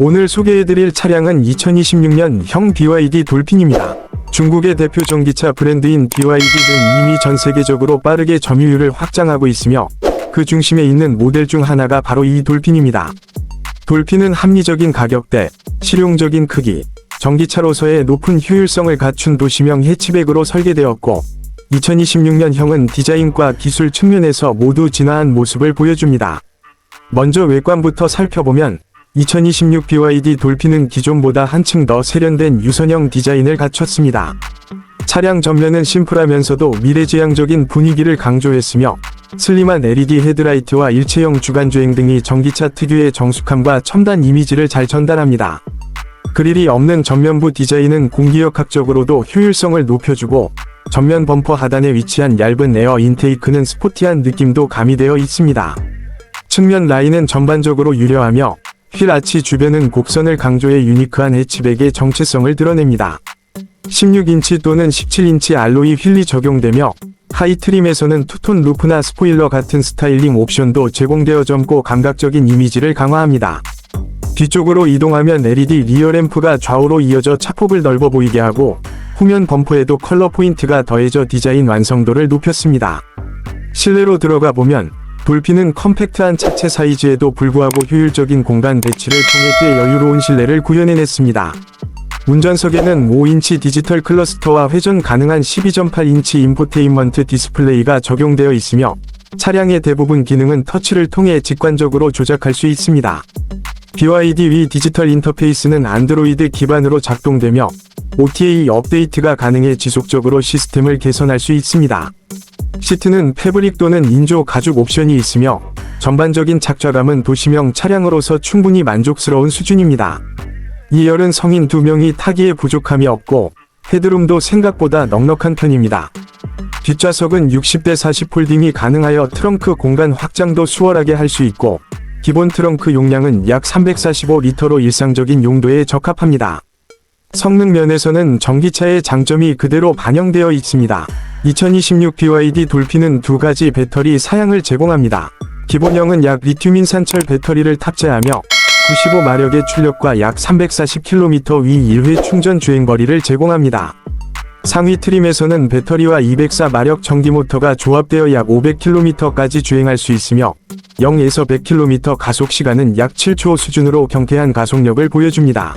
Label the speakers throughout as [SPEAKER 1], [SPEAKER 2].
[SPEAKER 1] 오늘 소개해드릴 차량은 2026년 형 BYD 돌핀입니다. 중국의 대표 전기차 브랜드인 BYD는 이미 전 세계적으로 빠르게 점유율을 확장하고 있으며 그 중심에 있는 모델 중 하나가 바로 이 돌핀입니다. 돌핀은 합리적인 가격대, 실용적인 크기, 전기차로서의 높은 효율성을 갖춘 도시명 해치백으로 설계되었고 2026년형은 디자인과 기술 측면에서 모두 진화한 모습을 보여줍니다. 먼저 외관부터 살펴보면 2026 BYD 돌핀은 기존보다 한층 더 세련된 유선형 디자인을 갖췄습니다. 차량 전면은 심플하면서도 미래지향적인 분위기를 강조했으며 슬림한 LED 헤드라이트와 일체형 주간주행 등이 전기차 특유의 정숙함과 첨단 이미지를 잘 전달합니다. 그릴이 없는 전면부 디자인은 공기역학적으로도 효율성을 높여주고 전면 범퍼 하단에 위치한 얇은 에어 인테이크는 스포티한 느낌도 가미되어 있습니다. 측면 라인은 전반적으로 유려하며 휠 아치 주변은 곡선을 강조해 유니크한 해치백의 정체성을 드러냅니다. 16인치 또는 17인치 알로이 휠이 적용되며 하이 트림에서는 투톤 루프나 스포일러 같은 스타일링 옵션도 제공되어 젊고 감각적인 이미지를 강화합니다. 뒤쪽으로 이동하면 LED 리어 램프가 좌우로 이어져 차폭을 넓어 보이게 하고 후면 범퍼에도 컬러 포인트가 더해져 디자인 완성도를 높였습니다. 실내로 들어가 보면 돌핀은 컴팩트한 차체 사이즈에도 불구하고 효율적인 공간 배치를 통해 꽤 여유로운 실내를 구현해냈습니다. 운전석에는 5인치 디지털 클러스터와 회전 가능한 12.8인치 인포테인먼트 디스플레이가 적용되어 있으며 차량의 대부분 기능은 터치를 통해 직관적으로 조작할 수 있습니다. BYD 위 디지털 인터페이스는 안드로이드 기반으로 작동되며 OTA 업데이트가 가능해 지속적으로 시스템을 개선할 수 있습니다. 시트는 패브릭 또는 인조 가죽 옵션이 있으며 전반적인 착좌감은 도시명 차량으로서 충분히 만족스러운 수준입니다. 2열은 성인 2명이 타기에 부족함이 없고 헤드룸도 생각보다 넉넉한 편입니다. 뒷좌석은 60대 40 폴딩이 가능하여 트렁크 공간 확장도 수월하게 할 수 있고 기본 트렁크 용량은 약 345리터로 일상적인 용도에 적합합니다. 성능 면에서는 전기차의 장점이 그대로 반영되어 있습니다. 2026 BYD 돌핀은 두 가지 배터리 사양을 제공합니다. 기본형은 약 리튬인 산철 배터리를 탑재하며 95마력의 출력과 약 340km 위 1회 충전 주행거리를 제공합니다. 상위 트림에서는 배터리와 204마력 전기 모터가 조합되어 약 500km까지 주행할 수 있으며 0에서 100km 가속 시간은 약 7초 수준으로 경쾌한 가속력을 보여줍니다.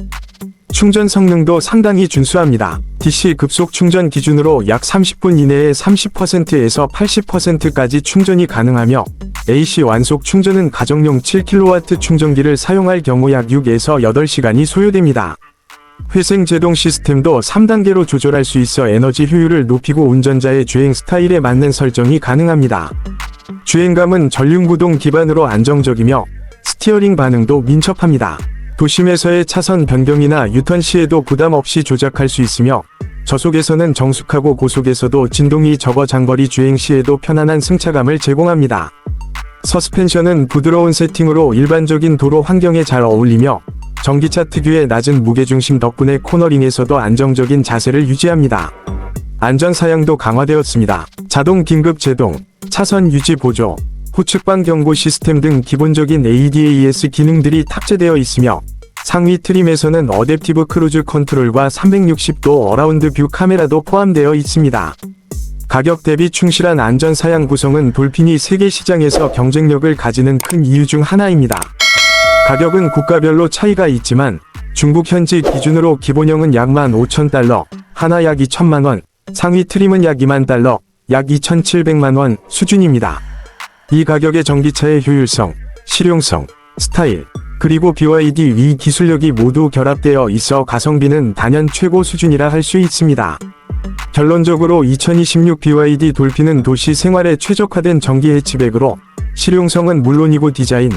[SPEAKER 1] 충전 성능도 상당히 준수합니다. DC 급속 충전 기준으로 약 30분 이내에 30%에서 80%까지 충전이 가능하며 AC 완속 충전은 가정용 7kW 충전기를 사용할 경우 약 6에서 8시간이 소요됩니다. 회생 제동 시스템도 3단계로 조절할 수 있어 에너지 효율을 높이고 운전자의 주행 스타일에 맞는 설정이 가능합니다. 주행감은 전륜구동 기반으로 안정적이며 스티어링 반응도 민첩합니다. 도심에서의 차선 변경이나 유턴 시에도 부담 없이 조작할 수 있으며 저속에서는 정숙하고 고속에서도 진동이 적어 장거리 주행 시에도 편안한 승차감을 제공합니다. 서스펜션은 부드러운 세팅으로 일반적인 도로 환경에 잘 어울리며 전기차 특유의 낮은 무게중심 덕분에 코너링에서도 안정적인 자세를 유지합니다. 안전 사양도 강화되었습니다. 자동 긴급 제동, 차선 유지 보조, 후측방 경고 시스템 등 기본적인 ADAS 기능들이 탑재되어 있으며 상위 트림에서는 어댑티브 크루즈 컨트롤과 360도 어라운드 뷰 카메라도 포함되어 있습니다. 가격 대비 충실한 안전 사양 구성은 돌핀이 세계 시장에서 경쟁력을 가지는 큰 이유 중 하나입니다. 가격은 국가별로 차이가 있지만 중국 현지 기준으로 기본형은 약 15,000달러, 하나 약 2천만원, 상위 트림은 약 2만 달러, 약 2,700만원 수준입니다. 이 가격의 전기차의 효율성, 실용성, 스타일, 그리고 BYD 위 기술력이 모두 결합되어 있어 가성비는 단연 최고 수준이라 할 수 있습니다. 결론적으로 2026 BYD 돌핀은 도시 생활에 최적화된 전기 해치백으로 실용성은 물론이고 디자인,